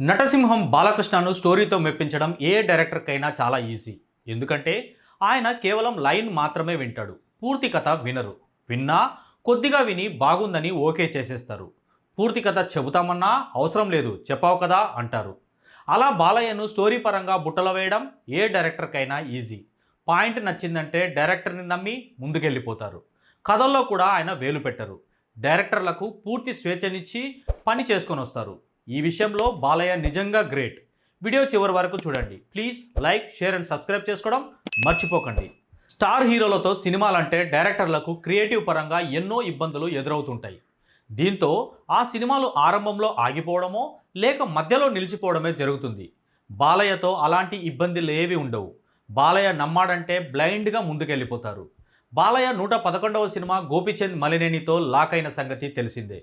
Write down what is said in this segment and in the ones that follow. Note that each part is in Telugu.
నటసింహం బాలకృష్ణను స్టోరీతో మెప్పించడం ఏ డైరెక్టర్కైనా చాలా ఈజీ. ఎందుకంటే ఆయన కేవలం లైన్ మాత్రమే వింటాడు. పూర్తి కథ వినరు. విన్నా కొద్దిగా విని బాగుందని ఓకే చేసేస్తారు. పూర్తి కథ చెబుతామన్నా అవసరం లేదు చెప్పావు కదా అంటారు. అలా బాలయ్యను స్టోరీ పరంగా బుట్టలో వేయడం ఏ డైరెక్టర్కైనా ఈజీ. పాయింట్ నచ్చిందంటే డైరెక్టర్ని నమ్మి ముందుకెళ్ళిపోతారు. కథల్లో కూడా ఆయన వేలు పెట్టరు. డైరెక్టర్లకు పూర్తి స్వేచ్ఛనిచ్చి పని చేసుకొని వస్తారు ఈ విషయంలో బాలయ్య నిజంగా గ్రేట్ వీడియో చివరి వరకు చూడండి. Please like share and subscribe చేసుకోవడం మర్చిపోకండి. స్టార్ హీరోలతో సినిమాలంటే డైరెక్టర్లకు క్రియేటివ్ పరంగా ఎన్నో ఇబ్బందులు ఎదురవుతుంటాయి. దీంతో ఆ సినిమాలు ఆరంభంలో ఆగిపోవడమో లేక మధ్యలో నిలిచిపోవడమే జరుగుతుంది. బాలయ్యతో అలాంటి ఇబ్బందులు ఏవి ఉండవు. బాలయ్య నమ్మాడంటే బ్లైండ్గా ముందుకెళ్ళిపోతారు. బాలయ్య నూట పదకొండవ సినిమా గోపిచంద్ మలినేనితో లాక్ అయిన సంగతి తెలిసిందే.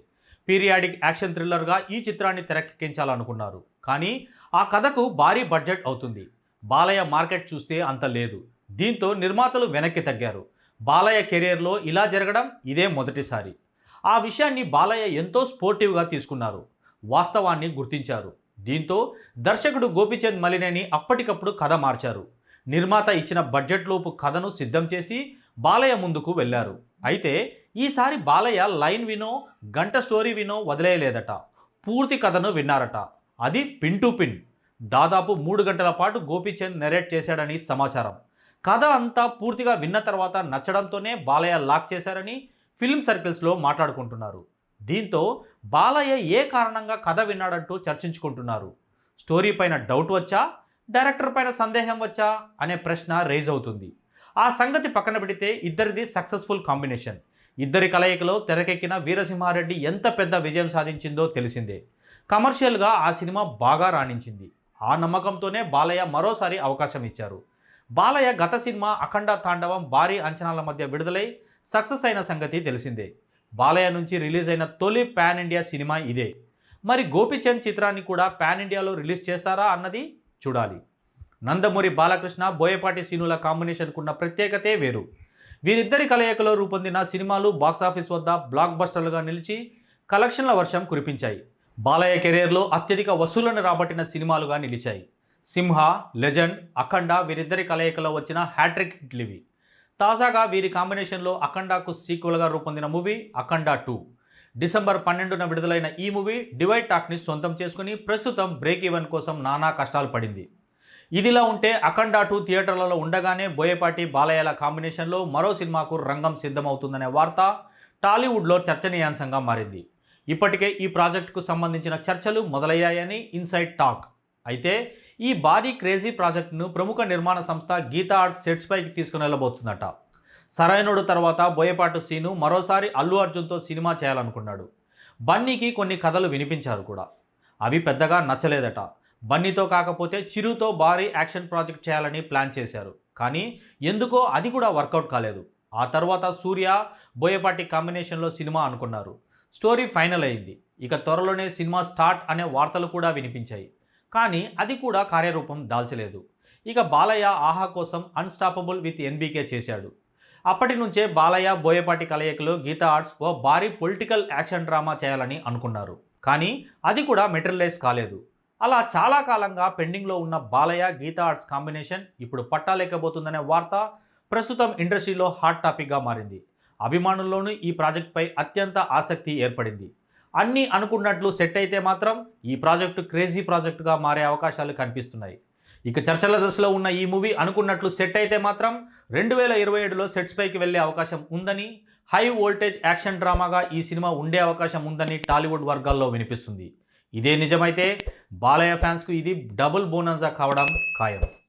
పీరియాడిక్ యాక్షన్ థ్రిల్లర్గా ఈ చిత్రాన్ని తెరకెక్కించాలనుకున్నారు. కానీ ఆ కథకు భారీ బడ్జెట్ అవుతుంది. బాలయ్య మార్కెట్ చూస్తే అంత లేదు. దీంతో నిర్మాతలు వెనక్కి తగ్గారు. బాలయ్య కెరియర్లో ఇలా జరగడం ఇదే మొదటిసారి. ఆ విషయాన్ని బాలయ్య ఎంతో స్పోర్టివ్గా తీసుకున్నారు. వాస్తవాన్ని గుర్తించారు. దీంతో దర్శకుడు గోపిచంద్ మలినేని అప్పటికప్పుడు కథ మార్చారు. నిర్మాత ఇచ్చిన బడ్జెట్ లోపు కథను సిద్ధం చేసి బాలయ్య ముందుకు వెళ్ళారు. అయితే ఈసారి బాలయ్య లైన్ వినో గంట స్టోరీ వినో వదిలేయలేదట. పూర్తి కథను విన్నారట. అది పిన్ టు పిన్. దాదాపు మూడు గంటల పాటు గోపీచంద్ నెరేట్ చేశాడని సమాచారం. కథ అంతా పూర్తిగా విన్న తర్వాత నచ్చడంతోనే బాలయ్య లాక్ చేశారని ఫిల్మ్ సర్కిల్స్లో మాట్లాడుకుంటున్నారు. దీంతో బాలయ్య ఏ కారణంగా కథ విన్నాడంటూ చర్చించుకుంటున్నారు. స్టోరీ పైన డౌట్ వచ్చా? డైరెక్టర్ పైన సందేహం వచ్చా? అనే ప్రశ్న రైజ్ అవుతుంది. ఆ సంగతి పక్కన పెడితే ఇద్దరిది సక్సెస్ఫుల్ కాంబినేషన్. ఇద్దరి కలయికలో తెరకెక్కిన వీరసింహారెడ్డి ఎంత పెద్ద విజయం సాధించిందో తెలిసిందే. కమర్షియల్గా ఆ సినిమా బాగా రాణించింది. ఆ నమ్మకంతోనే బాలయ్య మరోసారి అవకాశం ఇచ్చారు. బాలయ్య గత సినిమా అఖండ తాండవం భారీ అంచనాల మధ్య విడుదలై సక్సెస్ అయిన సంగతి తెలిసిందే. బాలయ్య నుంచి రిలీజ్ అయిన తొలి పాన్ ఇండియా సినిమా ఇదే. మరి గోపిచంద్ చిత్రాన్ని కూడా పాన్ ఇండియాలో రిలీజ్ చేస్తారా అన్నది చూడాలి. నందమూరి బాలకృష్ణ బోయపాటి సీనుల కాంబినేషన్కున్న ప్రత్యేకతే వేరు. వీరిద్దరి కలయికలో రూపొందిన సినిమాలు బాక్సాఫీస్ వద్ద బ్లాక్ బస్టర్లుగా నిలిచి కలెక్షన్ల వర్షం కురిపించాయి. బాలయ్య కెరీర్లో అత్యధిక వసూళ్ళను రాబట్టిన సినిమాలుగా నిలిచాయి. సింహ లెజెండ్ అఖండ వీరిద్దరి కలయికలో వచ్చిన హ్యాట్రిక్ హిట్లివి తాజాగా వీరి కాంబినేషన్లో అఖండాకు సీక్వెల్గా రూపొందిన మూవీ అఖండ టూ. డిసెంబర్ పన్నెండున విడుదలైన ఈ మూవీ డివైడ్ టాక్ని సొంతం చేసుకుని ప్రస్తుతం బ్రేక్ ఈవెన్ కోసం నానా కష్టాలు పడింది. ఇదిలా ఉంటే అఖండ టూ థియేటర్లలో ఉండగానే బోయపాటి బాలయ్యల కాంబినేషన్లో మరో సినిమాకు రంగం సిద్ధమవుతుందనే వార్త టాలీవుడ్లో చర్చనీయాంశంగా మారింది. ఇప్పటికే ఈ ప్రాజెక్టుకు సంబంధించిన చర్చలు మొదలయ్యాయని ఇన్సైడ్ టాక్. అయితే ఈ భారీ క్రేజీ ప్రాజెక్టును ప్రముఖ నిర్మాణ సంస్థ గీతా ఆర్ట్స్ సెట్స్ పైకి తీసుకుని వెళ్ళబోతుందట. సరైనడు తర్వాత బోయపాటు సీను మరోసారి అల్లు అర్జున్తో సినిమా చేయాలనుకున్నాడు. బన్నీకి కొన్ని కథలు వినిపించారు కూడా. అవి పెద్దగా నచ్చలేదట. బన్నీతో కాకపోతే చిరుతో భారీ యాక్షన్ ప్రాజెక్ట్ చేయాలని ప్లాన్ చేశారు. కానీ ఎందుకో అది కూడా వర్కౌట్ కాలేదు. ఆ తర్వాత సూర్య బోయపాటి కాంబినేషన్లో సినిమా అనుకున్నారు. స్టోరీ ఫైనల్ అయింది. ఇక త్వరలోనే సినిమా స్టార్ట్ అనే వార్తలు కూడా వినిపించాయి. కానీ అది కూడా కార్యరూపం దాల్చలేదు. ఇక బాలయ్య ఆహా కోసం అన్స్టాపబుల్ విత్ ఎన్బీకే చేశాడు. అప్పటి నుంచే బాలయ్య బోయపాటి కలయికలో గీతా ఆర్ట్స్ ఓ భారీ పొలిటికల్ యాక్షన్ డ్రామా చేయాలని అనుకున్నారు. కానీ అది కూడా మెటీరియలైజ్ కాలేదు. అలా చాలా కాలంగా పెండింగ్లో ఉన్న బాలయ్య గీతా ఆర్ట్స్ కాంబినేషన్ ఇప్పుడు పట్టాలేకపోతుందనే వార్త ప్రస్తుతం ఇండస్ట్రీలో హాట్ టాపిక్గా మారింది. అభిమానుల్లోనూ ఈ ప్రాజెక్ట్పై అత్యంత ఆసక్తి ఏర్పడింది. అన్నీ అనుకున్నట్లు సెట్ అయితే మాత్రం ఈ ప్రాజెక్టు క్రేజీ ప్రాజెక్టుగా మారే అవకాశాలు కనిపిస్తున్నాయి. ఇక చర్చల దశలో ఉన్న ఈ మూవీ అనుకున్నట్లు సెట్ అయితే మాత్రం రెండు వేల ఇరవై ఏడులో సెట్స్ పైకి వెళ్ళే అవకాశం ఉందని హై వోల్టేజ్ యాక్షన్ డ్రామాగా ఈ సినిమా ఉండే అవకాశం ఉందని టాలీవుడ్ వర్గాల్లో వినిపిస్తుంది. ఇదే నిజమైతే బాలయ్య ఫ్యాన్స్కు ఇది డబుల్ బోనన్సా కావడం ఖాయం.